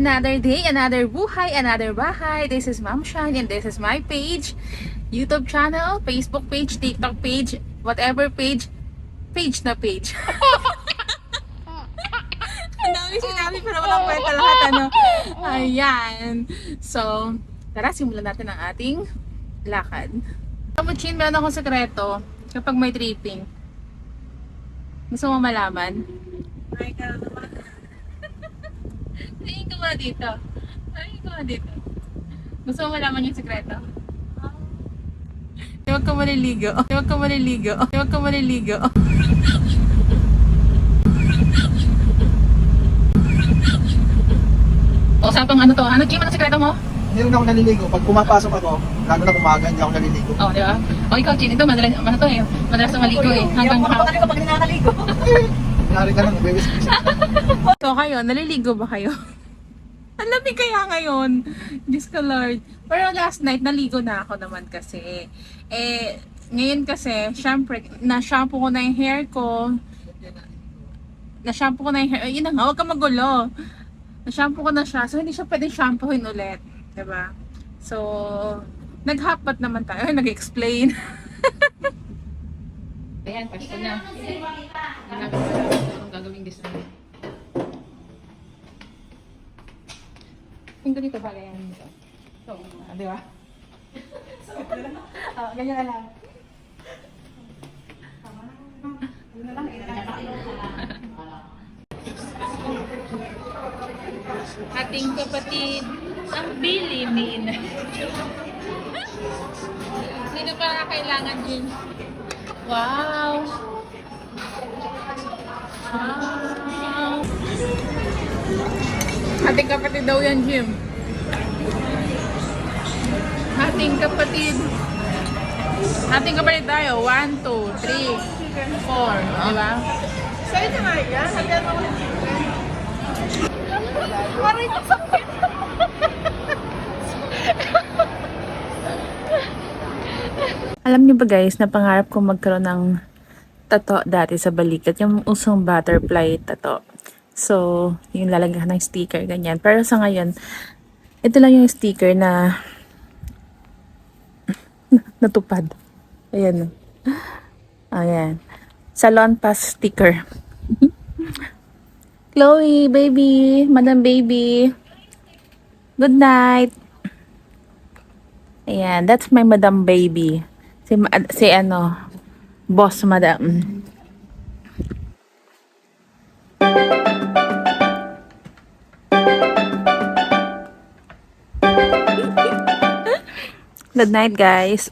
Another day, another buhay, another bahay. This is Ma'am Shine and this is my page. YouTube channel, Facebook page, TikTok page, whatever page. Page na page. Ang dami sinabi pero walang kwenta lahat ano. Ayan. So, tara simulan natin ang ating lakad. Kamuchin, meron akong sekreto kapag may tripping. Gusto mo malaman? Ay, ka naman. Muna dito. Tingin ka muna dito. Gusto mo malaman yung sekreto? Huwag ka maliligo. Huwag ka maliligo. Huwag ka maliligo. O, usapang ano to? Ano, Kim? Ano sekreto mo? Hindi rin ako naliligo. Pag pumapasok ako, lalo na umaga, hindi ako naliligo. O, di ba? O, ikaw, Chin. Ito, madalas, ano to eh. Madalas na maligo eh. Hindi Hanggang ako makapagaligo pag nakakaligo. Nangyari ka lang, nagbe-whisky So kayo, naliligo ba kayo? Ang lamig kaya ngayon. Diyos ko Lord. Pero last night, naligo na ako naman kasi. Eh, ngayon kasi, syempre, na-shampoo ko na yung hair ko. Na-shampoo ko na yung hair. Yun na nga, huwag ka magulo. Na-shampoo ko na siya. So, hindi siya pwedeng shampooin ulit. 'Di ba? So, nag-hot bath naman tayo. Ay, nag-explain. Ayan, pasko na. Hanapin ko ang gagawing design. Tingko dito pala yan dito. So, ah, di ba? Ah, ganyan na lang. Ating kapatid, ang Billy Min. Sino pa kailangan din? Wow! Wow! Ating kapatid daw yan, Jim. Ating kapatid. Ating kapatid tayo. One, two, three, four. Di ba? Sa'yo na nga yan. Sabihan mo ako ng chicken. Parang ito sa Alam niyo ba guys, na pangarap ko magkaroon ng tato dati sa balikat, yung usong butterfly tato. So, yung lalagyan ng sticker, ganyan. Pero sa ngayon, ito lang yung sticker na natupad. Ayan. Ayan. Salon pass sticker. Chloe, baby, madam baby. Good night. Ayan, that's my madam baby. Si, si ano, boss madam. Good night, guys.